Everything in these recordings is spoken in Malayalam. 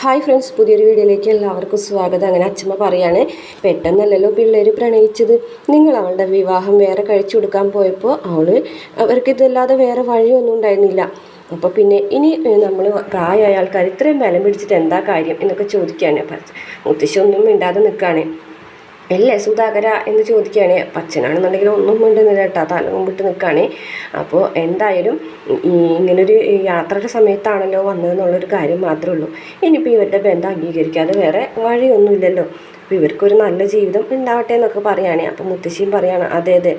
ഹായ് ഫ്രണ്ട്സ് പുതിയൊരു വീഡിയോയിലേക്ക് എല്ലാവർക്കും സ്വാഗതം. അങ്ങനെ അച്ഛമ്മ പറയാണ് പെട്ടെന്നല്ലല്ലോ പിള്ളേർ പ്രണയിച്ചത്. നിങ്ങൾ അവളുടെ വിവാഹം വേറെ കഴിച്ചു കൊടുക്കാൻ പോയപ്പോൾ അവൾ അവർക്ക് ഇതല്ലാതെ വേറെ വഴിയൊന്നും ഉണ്ടായിരുന്നില്ല. അപ്പോൾ പിന്നെ ഇനി നമ്മൾ പ്രായമായ ആൾക്കാർ ഇത്രയും ബലം പിടിച്ചിട്ട് എന്താ കാര്യം? എന്നൊക്കെ ചോദിക്കുകയാണ് മുത്തശ്ശി ഒന്നും മിണ്ടാതെ നിൽക്കുകയാണ് അല്ലേ സുധാകര എന്ന് ചോദിക്കുകയാണ്. പച്ചനാണെന്നുണ്ടെങ്കിൽ ഒന്നും മിണ്ടുന്നില്ല കേട്ടോ. തല മുമ്പിട്ട് നിൽക്കുകയാണ്. അപ്പോൾ എന്തായാലും ഈ ഇങ്ങനൊരു യാത്രയുടെ സമയത്താണല്ലോ വന്നതെന്നുള്ളൊരു കാര്യം മാത്രമേ ഉള്ളൂ. ഇനിയിപ്പോൾ ഇവരുടെ ബന്ധം അംഗീകരിക്കാതെ വേറെ വഴിയൊന്നുമില്ലല്ലോ അപ്പോൾ ഇവർക്കൊരു നല്ല ജീവിതം ഉണ്ടാവട്ടെ എന്നൊക്കെ പറയുകയാണ്. അപ്പോൾ മുത്തശ്ശിയും പറയുകയാണ് അതെ അതെ.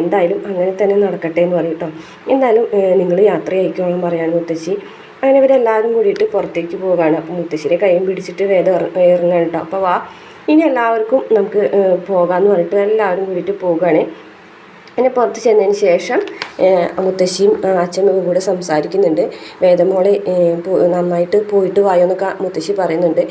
എന്തായാലും അങ്ങനെ തന്നെ നടക്കട്ടെ എന്ന് പറയും കേട്ടോ. എന്തായാലും നിങ്ങൾ യാത്ര അയക്കോളം പറയാണ് മുത്തശ്ശി. അങ്ങനെ ഇവരെല്ലാവരും കൂടിയിട്ട് പുറത്തേക്ക് പോവുകയാണ്. അപ്പോൾ മുത്തശ്ശിയുടെ കൈയും പിടിച്ചിട്ട് വേദം ഇറങ്ങാണ് കേട്ടോ. അപ്പോൾ വാ. ഇനി എല്ലാവർക്കും നമുക്ക് പോകാമെന്ന് പറഞ്ഞിട്ട് എല്ലാവരും കൂടിയിട്ട് പോവുകയാണ്. അങ്ങനെ പുറത്ത് ചെന്നതിന് ശേഷം മുത്തശ്ശിയും അച്ഛനും കൂടെ സംസാരിക്കുന്നുണ്ട്. വേദമോളെ നന്നായിട്ട് പോയിട്ട് വായോ എന്നൊക്കെ മുത്തശ്ശി പറയുന്നുണ്ട്.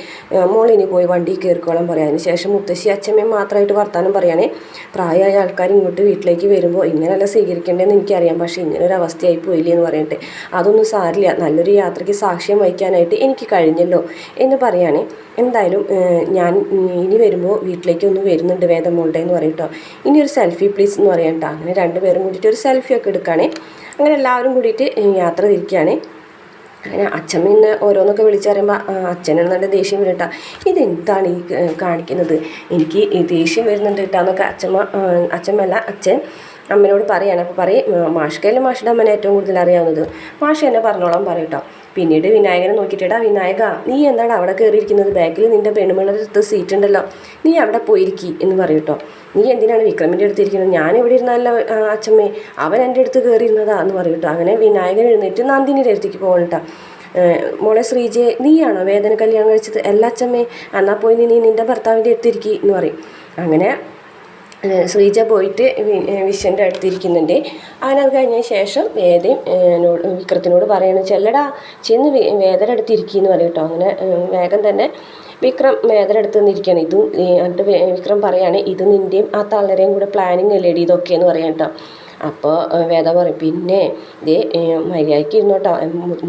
മോളിനി പോയി വണ്ടി കയറിക്കോളാൻ പറയാം ശേഷം മുത്തശ്ശി അച്ഛമ്മയും മാത്രമായിട്ട് വർത്താനം പറയുകയാണെ പ്രായമായ ആൾക്കാർ ഇങ്ങോട്ട് വീട്ടിലേക്ക് വരുമ്പോൾ ഇങ്ങനെയല്ല സ്വീകരിക്കേണ്ടതെന്ന് എനിക്കറിയാം. പക്ഷേ ഇങ്ങനൊരു അവസ്ഥയായി പോയില്ലേ എന്ന് പറയട്ടെ അതൊന്നും സാരില്ല. നല്ലൊരു യാത്രയ്ക്ക് സാക്ഷ്യം വഹിക്കാനായിട്ട് എനിക്ക് കഴിഞ്ഞല്ലോ എന്ന് പറയുകയാണ് എന്തായാലും ഞാൻ ഇനി വരുമ്പോൾ വീട്ടിലേക്ക് ഒന്ന് വരുന്നുണ്ട് വേദമോളുടെ എന്ന് പറയട്ടോ ഇനി ഒരു സെൽഫി പ്ലീസ് എന്ന് പറയാം അങ്ങനെ രണ്ടുപേരും കൂടിയിട്ട് ഒരു സെൽഫിയൊക്കെ എടുക്കുകയാണ് അങ്ങനെ എല്ലാവരും കൂടിയിട്ട് യാത്ര തിരിക്കുകയാണ് അങ്ങനെ അച്ഛൻ പിന്നെ ഓരോന്നൊക്കെ വിളിച്ചു പറയുമ്പോൾ നല്ല ദേഷ്യം വരട്ടാ ഇതെന്താണ് ഈ കാണിക്കുന്നത്? എനിക്ക് ദേഷ്യം വരുന്നുണ്ട് കേട്ടാന്നൊക്കെ അച്ഛമ്മ അച്ഛമ്മല്ല അച്ഛൻ അമ്മനോട് പറയാണ്. അപ്പോൾ പറയും മാഷ്ക്കല്ലേ മാഷിന്റെ അമ്മനെ ഏറ്റവും കൂടുതൽ അറിയാവുന്നത്? മാഷ് എന്നെ പറഞ്ഞോളാം പറയും കേട്ടോ പിന്നീട് വിനായകനെ നോക്കിയിട്ടാ വിനായക നീ എന്താണ് അവിടെ കയറിയിരിക്കുന്നത് ബാക്കിൽ നിന്റെ പെണ്ണുമ്പിളുടെ സീറ്റ് ഉണ്ടല്ലോ. നീ അവിടെ പോയിരിക്കി എന്ന് പറയും കേട്ടോ നീ എന്തിനാണ് വിക്രമിന്റെ അടുത്ത് ഇരിക്കുന്നത്? ഞാൻ ഇവിടെ ഇരുന്നല്ല അച്ഛമ്മേ അവൻ എന്റെ അടുത്ത് കയറിയിരുന്നതാ എന്ന് പറയും അങ്ങനെ വിനായകൻ എഴുന്നേറ്റ് നന്ദിനിയുടെ അടുത്തേക്ക് പോകണം കേട്ടോ ഏഹ് മോളെ ശ്രീജയെ നീയാണോ വേദന കല്യാണം കഴിച്ചത്? എല്ലാ അച്ഛമ്മേ എന്നാൽ പോയി നീ നിന്റെ ഭർത്താവിന്റെ അടുത്തിരിക്കി എന്ന് പറയും. അങ്ങനെ ശ്രീജ പോയിട്ട് വിശ്വന്റെ അടുത്തിരിക്കുന്നുണ്ട്. അങ്ങനെ അത് കഴിഞ്ഞ ശേഷം വേദയും വിക്രത്തിനോട് പറയണം ചെല്ലടാ ചെന്ന് വേദയുടെ അടുത്തിരിക്കി എന്ന് പറയും കേട്ടോ. അങ്ങനെ വേഗം തന്നെ വിക്രം വേദന അടുത്ത് നിന്നിരിക്കുകയാണ് ഇതും എന്നിട്ട് വിക്രം പറയാണ് ഇത് നിന്റെയും ആ തള്ളരെയും കൂടെ പ്ലാനിങ് അല്ലേടി ഇതൊക്കെയെന്ന് പറയാം കേട്ടോ. അപ്പോൾ വേദ പറയും പിന്നെ ദേ മര്യാദയ്ക്ക് ഇരുന്നോട്ടോ.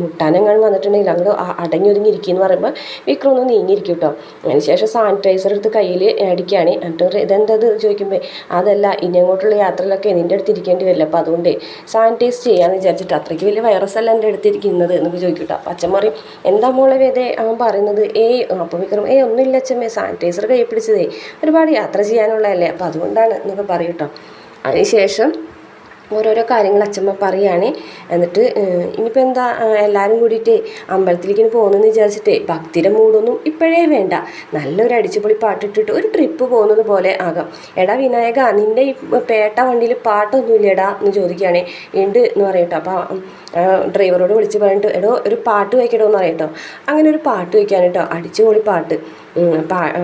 മുട്ടാനെങ്ങാനും വന്നിട്ടുണ്ടെങ്കിൽ അങ്ങോട്ട് അടങ്ങി ഒതുങ്ങി ഇരിക്കുമെന്ന് പറയുമ്പോൾ വിക്രം ഒന്ന് നീങ്ങിയിരിക്കും കേട്ടോ അതിന് ശേഷം സാനിറ്റൈസർ എടുത്ത് കയ്യിൽ അടിക്കുകയാണ് എന്നിട്ട് ഇതെന്തത് ചോദിക്കുമ്പോൾ അതല്ല ഇനി അങ്ങോട്ടുള്ള യാത്രയിലൊക്കെ നിന്റെ അടുത്ത് ഇരിക്കേണ്ടി വരില്ല. അപ്പോൾ അതുകൊണ്ട് സാനിറ്റൈസ് ചെയ്യാമെന്ന് വിചാരിച്ചിട്ട് അത്രയ്ക്ക് വലിയ വൈറസ് അല്ല എന്റെ അടുത്തിരിക്കുന്നത് എന്നൊക്കെ ചോദിക്കും കേട്ടോ അപ്പം അച്ഛൻ പറയും എന്താ മോളെ വേദേ അവൻ പറയുന്നത്? ഏയ് അപ്പോൾ വിക്രം ഏയ് ഒന്നുമില്ല അച്ഛമ്മേ. സാനിറ്റൈസർ കൈ പിടിച്ചതേ. ഒരുപാട് യാത്ര ചെയ്യാനുള്ളതല്ലേ. അപ്പോൾ അതുകൊണ്ടാണ് എന്നൊക്കെ പറയും കേട്ടോ അതിനുശേഷം ഓരോരോ കാര്യങ്ങൾ അച്ഛമ്മ പറയുകയാണ് എന്നിട്ട് ഇനിയിപ്പോൾ എന്താ എല്ലാവരും കൂടിയിട്ട് അമ്പലത്തിലേക്ക് പോകുന്നെന്ന് വിചാരിച്ചിട്ട് ഭക്തിയുടെ മൂടൊന്നും ഇപ്പോഴേ വേണ്ട. നല്ലൊരു അടിച്ചുപൊളി പാട്ടിട്ടിട്ട് ഒരു ട്രിപ്പ് പോകുന്നത് പോലെ ആകാം. എടാ വിനായക നിന്റെ ഈ പേട്ട വണ്ടിയിൽ പാട്ടൊന്നുമില്ലടാ എന്ന് ചോദിക്കുകയാണ്. ഉണ്ട് എന്ന് പറയട്ടോ. അപ്പോൾ ഡ്രൈവറോട് വിളിച്ച് പറഞ്ഞിട്ട് എടോ ഒരു പാട്ട് വയ്ക്കടോ എന്ന് പറയട്ടോ. അങ്ങനെ ഒരു പാട്ട് വയ്ക്കാൻ കേട്ടോ. അടിച്ചുപൊളി പാട്ട്.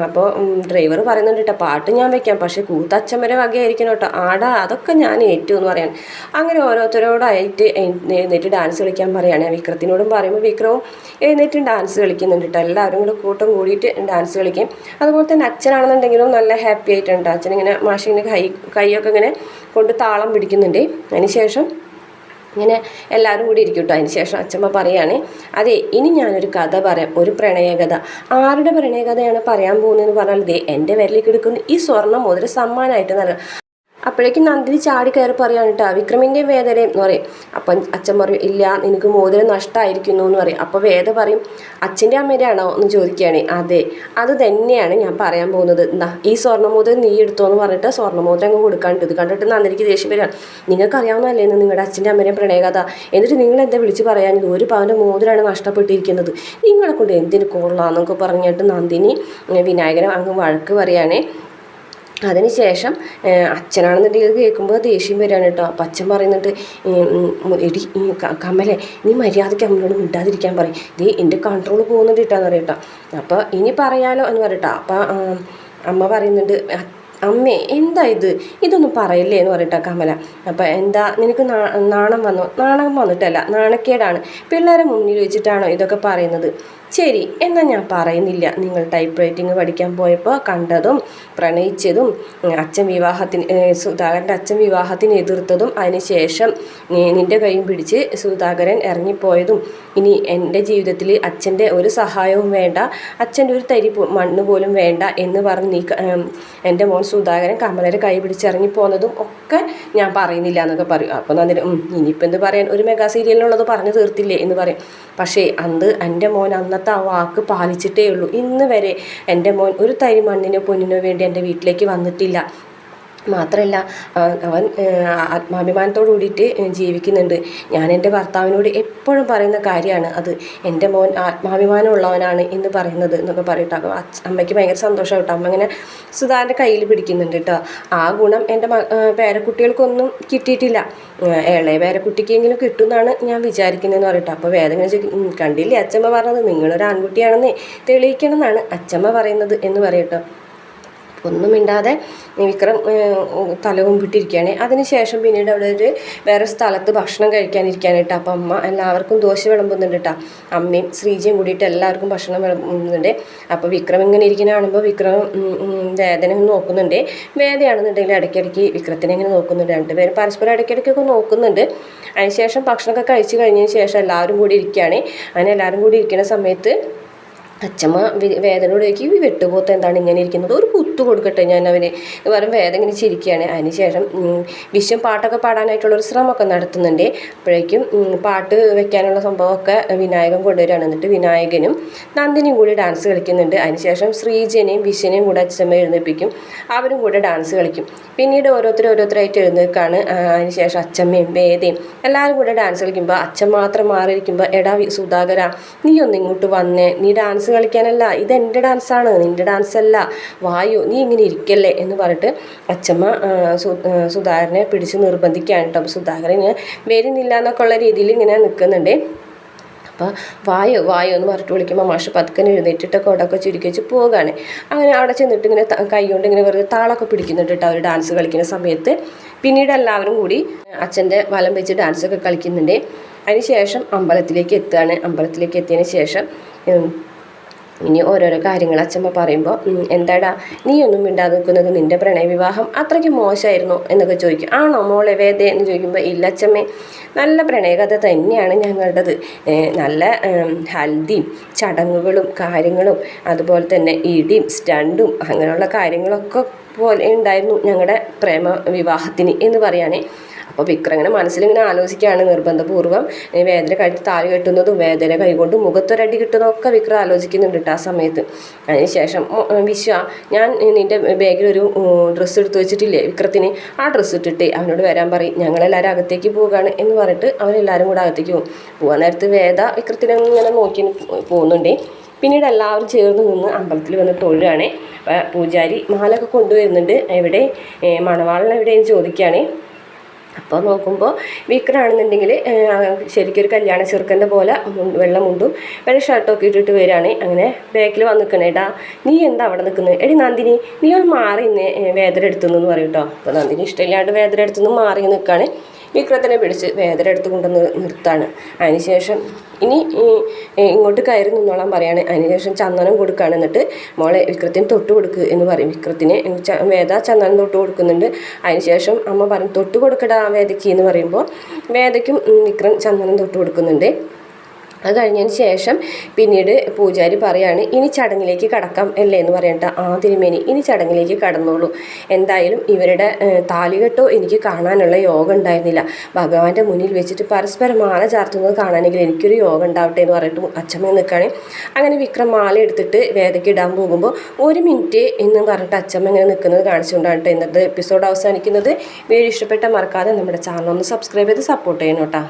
അപ്പോൾ ഡ്രൈവർ പറയുന്നുണ്ട് കേട്ടോ പാട്ട് ഞാൻ വെക്കാം പക്ഷേ കൂത്തച്ഛൻ വരെ വകയായിരിക്കണം കേട്ടോ ആടാ അതൊക്കെ ഞാൻ ഏറ്റു എന്ന് പറയാൻ. അങ്ങനെ ഓരോരുത്തരോടായിട്ട് എഴുന്നേറ്റ് ഡാൻസ് കളിക്കാൻ പറയാണ്. വിക്രത്തിനോടും പറയുമ്പോൾ വിക്രവും എഴുന്നേറ്റ് ഡാൻസ് കളിക്കുന്നുണ്ട് കേട്ടോ എല്ലാവരും കൂടെ കൂട്ടം കൂടിയിട്ട് ഡാൻസ് കളിക്കും. അതുപോലെ തന്നെ അച്ഛനാണെന്നുണ്ടെങ്കിലും നല്ല ഹാപ്പി ആയിട്ടുണ്ട്. അച്ഛൻ ഇങ്ങനെ മാഷിങ്ങനെ കൈ കൈയൊക്കെ ഇങ്ങനെ കൊണ്ട് താളം പിടിക്കുന്നുണ്ട്. അതിന് ശേഷം ഇങ്ങനെ എല്ലാവരും കൂടി ഇരിക്കും കേട്ടോ അതിന് ശേഷം അച്ഛമ്മ പറയുകയാണ് അതെ ഇനി ഞാനൊരു കഥ പറയാം ഒരു പ്രണയകഥ. ആരുടെ പ്രണയകഥയാണ് പറയാൻ പോകുന്നതെന്ന് പറഞ്ഞാൽ ദേ എന്റെ വിരലിൽ കിടക്കുന്ന ഈ സ്വർണം മുതൽ സമ്മാനമായിട്ട് നൽകാം. അപ്പോഴേക്കും നന്ദിനി ചാടി കയറി പറയാണ് കേട്ടോ വിക്രമിന്റെ വേദനയും എന്ന് പറയും. അപ്പം അച്ഛൻ പറയും ഇല്ല നിനക്ക് മോതിരം നഷ്ടമായിരിക്കുന്നു എന്ന് പറയും. അപ്പോൾ വേദ പറയും അച്ഛന്റെ അമ്മയുടെയാണോ എന്ന് ചോദിക്കുകയാണ്. അതെ അത് തന്നെയാണ് ഞാൻ പറയാൻ പോകുന്നത്. എന്താ ഈ സ്വർണമോതിരം നീ എടുത്തോ എന്ന് പറഞ്ഞിട്ട് സ്വർണമോതിരം അങ്ങ് കൊടുക്കാണ്ട് ഇത് കണ്ടിട്ട് നന്ദിനിക്ക് ദേഷ്യം വരികയാണ്. നിങ്ങൾക്ക് അറിയാവുന്നതല്ലേ നിങ്ങളുടെ അച്ഛന്റെ അമ്മേനെ പ്രണയകഥ? എന്നിട്ട് നിങ്ങൾ എന്താ വിളിച്ച് പറയാൻ? ഒരു പവന്റെ മോതിരമാണ് നഷ്ടപ്പെട്ടിരിക്കുന്നത്. നിങ്ങളെ കൊണ്ട് എന്തിന് കൊള്ളാന്നൊക്കെ പറഞ്ഞിട്ട് നന്ദിനി വിനായകനെ അങ്ങ് വഴക്ക് പറയുകയാണേ അതിനുശേഷം ശേഷം അച്ഛനാണെന്നുണ്ടെങ്കിൽ കേൾക്കുമ്പോൾ ദേഷ്യം വരികയാണ് കേട്ടോ. അപ്പം അച്ഛൻ പറയുന്നുണ്ട് എടി കമലെ നീ മര്യാദയ്ക്ക് അമ്മയോട് മിണ്ടാതിരിക്കാൻ പറയും. ദേ എന്റെ കൺട്രോൾ പോകുന്നുണ്ട് കേട്ടോ എന്ന് പറയട്ടോ അപ്പോൾ ഇനി പറയാലോ എന്ന് പറയട്ടോ അപ്പം അമ്മ പറയുന്നുണ്ട് അമ്മേ എന്താ ഇത്? ഇതൊന്നും പറയില്ലേ എന്ന് പറയട്ടോ കമല. അപ്പം എന്താ നിനക്ക് നാണം വന്നു? നാണം വന്നിട്ടല്ല നാണക്കേടാണ്. പിള്ളേരെ മുന്നിൽ വെച്ചിട്ടാണോ ഇതൊക്കെ പറയുന്നത്? ശരി എന്നാൽ ഞാൻ പറയുന്നില്ല. നിങ്ങൾ ടൈപ്പ് റൈറ്റിംഗ് പഠിക്കാൻ പോയപ്പോൾ കണ്ടതും പ്രണയിച്ചതും അച്ഛൻ വിവാഹത്തിന് സുധാകരന്റെ അച്ഛൻ വിവാഹത്തിന് എതിർത്തതും അതിനുശേഷം നിന്റെ കൈയും പിടിച്ച് സുധാകരൻ ഇറങ്ങിപ്പോയതും ഇനി എന്റെ ജീവിതത്തിൽ അച്ഛന്റെ ഒരു സഹായവും വേണ്ട അച്ഛന്റെ ഒരു തരി മണ്ണ് പോലും വേണ്ട എന്ന് പറഞ്ഞ് നീ എന്റെ മോൻ സുധാകരൻ കമലരെ കൈ പിടിച്ച് ഇറങ്ങിപ്പോന്നതും ഒക്കെ ഞാൻ പറയുന്നില്ല എന്നൊക്കെ പറയും. അപ്പോൾ നന്ദിനി ഇനിയിപ്പോൾ എന്ത് പറയാൻ? ഒരു മെഗാ സീരിയലിനുള്ളത് പറഞ്ഞു തീർത്തില്ലേ എന്ന് പറയും. പക്ഷേ അന്ന് എന്റെ മോൻ അന്നത്തെ ആ വാക്ക് പാലിച്ചിട്ടേ ഉള്ളൂ ഇന്ന് വരെ എന്റെ മോൻ ഒരു തരി മണ്ണിനോ പൊന്നിനോ വേണ്ടി എന്റെ വീട്ടിലേക്ക് വന്നിട്ടില്ല. മാത്രമല്ല അവൻ ആത്മാഭിമാനത്തോടു കൂടിയിട്ട് ജീവിക്കുന്നുണ്ട്. ഞാൻ എന്റെ ഭർത്താവിനോട് എപ്പോഴും പറയുന്ന കാര്യമാണ് അത്. എന്റെ മോൻ ആത്മാഭിമാനമുള്ളവനാണ് എന്ന് പറയുന്നത് എന്നൊക്കെ പറയട്ടോ. അപ്പോൾ അമ്മയ്ക്ക് ഭയങ്കര സന്തോഷം കേട്ടോ അമ്മ ഇങ്ങനെ സുധാന്റെ കയ്യിൽ പിടിക്കുന്നുണ്ട് കേട്ടോ. ആ ഗുണം എന്റെ പേരക്കുട്ടികൾക്കൊന്നും കിട്ടിയിട്ടില്ല. ഇളയ പേരക്കുട്ടിക്കെങ്കിലും കിട്ടുമെന്നാണ് ഞാൻ വിചാരിക്കുന്നതെന്ന് പറയട്ടോ. അപ്പോൾ വേദന ഇങ്ങനെ ചോദിക്കും "ഉം, കണ്ടില്ലേ അച്ഛമ്മ പറഞ്ഞത്? നിങ്ങളൊരു ആൺകുട്ടിയാണെന്നേ തെളിയിക്കണം എന്നാണ് അച്ഛമ്മ പറയുന്നത് എന്ന് പറയട്ടോ. ഒന്നും മിണ്ടാതെ വിക്രം തലവും തല കുമ്പിട്ടിരിക്കുകയാണ്. അതിനുശേഷം പിന്നീട് അവിടെ ഒരു വേറെ സ്ഥലത്ത് ഭക്ഷണം കഴിക്കാനിരിക്കാനായിട്ട് അപ്പം അമ്മ എല്ലാവർക്കും ദോശ വിളമ്പുന്നുണ്ട് കേട്ടോ അമ്മയും ശ്രീജയും കൂടിയിട്ട് എല്ലാവർക്കും ഭക്ഷണം വിളമ്പുന്നുണ്ട്. അപ്പോൾ വിക്രം ഇങ്ങനെ ഇരിക്കുന്ന കാണുമ്പോൾ വിക്രം വേദന നോക്കുന്നുണ്ട്. വേദയാണെന്നുണ്ടെങ്കിൽ ഇടയ്ക്കിടയ്ക്ക് വിക്രത്തിനെ ഇങ്ങനെ നോക്കുന്നുണ്ട്. രണ്ടുപേരും പരസ്പരം ഇടയ്ക്കിടയ്ക്കൊക്കെ നോക്കുന്നുണ്ട്. അതിനുശേഷം ഭക്ഷണമൊക്കെ കഴിച്ച് കഴിഞ്ഞതിന് ശേഷം എല്ലാവരും കൂടി ഇരിക്കുകയാണ്. അങ്ങനെ എല്ലാവരും കൂടി ഇരിക്കുന്ന സമയത്ത് അച്ഛമ്മ വേദനയോട് ചോദിക്കും ഈ വെട്ടുപോത്ത് എന്താണ് ഇങ്ങനെ ഇരിക്കുന്നത്? ഒരു കുത്തു കൊടുക്കട്ടെ ഞാൻ അവന്. പറയും വേദന ഇങ്ങനെ ചിരിക്കുകയാണ്. അതിനുശേഷം ശേഷം വിശ്വം പാട്ടൊക്കെ പാടാനായിട്ടുള്ള ഒരു ശ്രമമൊക്കെ നടത്തുന്നുണ്ട്. അപ്പോഴേക്കും പാട്ട് വെക്കാനുള്ള സംഭവമൊക്കെ വിനായകൻ കൊണ്ടുവരികയാണ്. എന്നിട്ട് വിനായകനും നന്ദിനിയും കൂടി ഡാൻസ് കളിക്കുന്നുണ്ട്. അതിനുശേഷം ശ്രീജനെയും വിശ്വനെയും കൂടെ അച്ഛമ്മ എഴുന്നേൽപ്പിക്കും. അവരും കൂടെ ഡാൻസ് കളിക്കും. പിന്നീട് ഓരോരുത്തർ ഓരോരുത്തരായിട്ട് എഴുന്നേൽക്കാണ്. അതിനുശേഷം അച്ഛമ്മയും വേദയും എല്ലാവരും കൂടെ ഡാൻസ് കളിക്കുമ്പോൾ അച്ഛൻ മാത്രം മാറിയിരിക്കുമ്പോൾ എടാ സുധാകര നീ ഒന്ന് ഇങ്ങോട്ട് വന്നേ. നീ ഡാൻസ് കളിക്കാനല്ല. ഇത് എന്റെ ഡാൻസാണ് നിന്റെ ഡാൻസ് അല്ല. വായു നീ ഇങ്ങനെ ഇരിക്കല്ലേ എന്ന് പറഞ്ഞിട്ട് അച്ഛമ്മ സുധാകരനെ പിടിച്ച് നിർബന്ധിക്കുകയാണ് കേട്ടോ. അപ്പോൾ സുധാകരൻ ഇങ്ങനെ വരുന്നില്ല എന്നൊക്കെ ഉള്ള രീതിയിൽ ഇങ്ങനെ നിൽക്കുന്നുണ്ട്. അപ്പോൾ വായോ വായോ എന്ന് പറഞ്ഞിട്ട് വിളിക്കുമ്പോൾ മാഷ് പതുക്കനെ എഴുന്നേറ്റിട്ട് കൊടൊക്കെ ചുരുക്കി വെച്ച് പോവുകയാണ് അങ്ങനെ അവിടെ ചെന്നിട്ട് ഇങ്ങനെ കൈ കൊണ്ട് ഇങ്ങനെ വെറുതെ താളൊക്കെ പിടിക്കുന്നുണ്ട് കേട്ടോ അവർ ഡാൻസ് കളിക്കുന്ന സമയത്ത്. പിന്നീട് എല്ലാവരും കൂടി അച്ഛന്റെ വലം വെച്ച് ഡാൻസൊക്കെ കളിക്കുന്നുണ്ട്. അതിന് ശേഷം അമ്പലത്തിലേക്ക് എത്തുകയാണ്. അമ്പലത്തിലേക്ക് എത്തിയതിന് ശേഷം ഇനി ഓരോരോ കാര്യങ്ങൾ അച്ഛമ്മ പറയുമ്പോൾ "ഉം, എന്താടാ നീ ഒന്നും മിണ്ടാതെ നിൽക്കുന്നത് നിന്റെ പ്രണയവിവാഹം അത്രയ്ക്ക് മോശമായിരുന്നു? എന്നൊക്കെ ചോദിക്കും. ആണോ മോളെ വേദ? എന്ന് ചോദിക്കുമ്പോൾ ഇല്ല അച്ഛമ്മേ നല്ല പ്രണയകഥ തന്നെയാണ് ഞങ്ങളുടേത്. നല്ല ഹൽദിയും ചടങ്ങുകളും കാര്യങ്ങളും അതുപോലെ തന്നെ ഇടിയും സ്റ്റണ്ടും അങ്ങനെയുള്ള കാര്യങ്ങളൊക്കെ പോലെ ഉണ്ടായിരുന്നു ഞങ്ങളുടെ പ്രേമ വിവാഹത്തിന് എന്ന് പറയുകയാണെ. അപ്പോൾ വിക്രം ഇങ്ങനെ മനസ്സിലിങ്ങനെ ആലോചിക്കുകയാണ് നിർബന്ധപൂർവം വേദന കഴിച്ച് താലി കെട്ടുന്നതും വേദന കൈകൊണ്ട് മുഖത്തൊരടി കിട്ടുന്നതൊക്കെ വിക്രം ആലോചിക്കുന്നുണ്ട് കേട്ടോ ആ സമയത്ത്. അതിനുശേഷം ശേഷം വിശ്വ ഞാൻ നിന്റെ ബാഗിൽ ഒരു ഡ്രസ്സ് എടുത്ത് വെച്ചിട്ടില്ലേ വിക്രത്തിന്? ആ ഡ്രസ്സ് ഇട്ടിട്ട് അവനോട് വരാൻ പറയും ഞങ്ങളെല്ലാവരും അകത്തേക്ക് പോവുകയാണ് എന്ന് പറഞ്ഞിട്ട് അവരെല്ലാവരും കൂടെ അകത്തേക്ക് പോകും. പോകാൻ നേരത്ത് വേദ വിക്രത്തിനെ ഇങ്ങനെ നോക്കി പോകുന്നുണ്ടേ. പിന്നീട് എല്ലാവരും ചേർന്ന് നിന്ന് അമ്പലത്തിൽ വന്ന് തൊഴുകയാണ്. പൂജാരി മാലൊക്കെ കൊണ്ടുവരുന്നുണ്ട്. എവിടെ മണവാളൻ എവിടെയെന്ന് ചോദിക്കുകയാണ്. അപ്പോൾ നോക്കുമ്പോൾ വിക്രാണെന്നുണ്ടെങ്കിൽ ശരിക്കും ഒരു കല്യാണ ചെറുക്കന്റെ പോലെ വെള്ളം മുണ്ടും വെള്ള ഷർട്ടൊക്കെ ഇട്ടിട്ട് വരികയാണ് അങ്ങനെ ബാക്കിൽ വന്ന് നിൽക്കണേ ഏട്ടാ നീ എന്താ അവിടെ നിൽക്കുന്നത് എടി നന്ദിനി നീ ഒന്ന് മാറി ഇന്ന് വേദന എടുത്തുനിന്ന് പറയും കേട്ടോ അപ്പോൾ നന്ദിനി ഇഷ്ടമില്ലാണ്ട് വേദന എടുത്തുനിന്ന് മാറി നിൽക്കുകയാണ് വിക്രത്തിനെ പിടിച്ച് വേദന എടുത്ത് കൊണ്ടുവന്ന് നിർത്താണ്. അതിനുശേഷം ഇനി ഇങ്ങോട്ട് കയറി നിന്നോളാൻ പറയാണ്. അതിനുശേഷം ചന്ദനം കൊടുക്കുകയാണ് എന്നിട്ട് മോളെ വിക്രത്തിന് തൊട്ട് കൊടുക്ക് എന്ന് പറയും. വിക്രത്തിന് വേദ ചന്ദനം തൊട്ട് കൊടുക്കുന്നുണ്ട്. അതിനുശേഷം അമ്മ പറയും തൊട്ട് കൊടുക്കടാ വേദയ്ക്ക് എന്ന് പറയുമ്പോൾ വേദയ്ക്കും വിക്രം ചന്ദനം തൊട്ട് കൊടുക്കുന്നുണ്ട്. അത് കഴിഞ്ഞതിന് ശേഷം പിന്നീട് പൂജാരി പറയാണ് ഇനി ചടങ്ങിലേക്ക് കടക്കാം അല്ലേ? എന്ന് പറയണ്ട ആ തിരുമേനി ഇനി ചടങ്ങിലേക്ക് കടന്നോളൂ. എന്തായാലും ഇവരുടെ താലികെട്ടോ എനിക്ക് കാണാനുള്ള യോഗം ഉണ്ടായിരുന്നില്ല. ഭഗവാന്റെ മുന്നിൽ വെച്ചിട്ട് പരസ്പരം മാല ചാർത്തുന്നത് കാണാനെങ്കിൽ എനിക്കൊരു യോഗം ഉണ്ടാവട്ടെ എന്ന് പറഞ്ഞിട്ട് അച്ഛമ്മ നിൽക്കുകയാണ് അങ്ങനെ വിക്രം മാല എടുത്തിട്ട് വേദയ്ക്ക് ഇടാൻ പോകുമ്പോൾ ഒരു മിനിറ്റ് എന്ന് പറഞ്ഞിട്ട് അച്ഛമ്മ ഇങ്ങനെ നിൽക്കുന്നത് കാണിച്ചുകൊണ്ടാണ് കേട്ടോ ഇന്നത്തെ എപ്പിസോഡ് അവസാനിക്കുന്നത്. വീഡിയോ ഇഷ്ടപ്പെട്ട മറക്കാതെ നമ്മുടെ ചാനൽ ഒന്ന് സബ്സ്ക്രൈബ് ചെയ്ത് സപ്പോർട്ട് ചെയ്യണം കേട്ടോ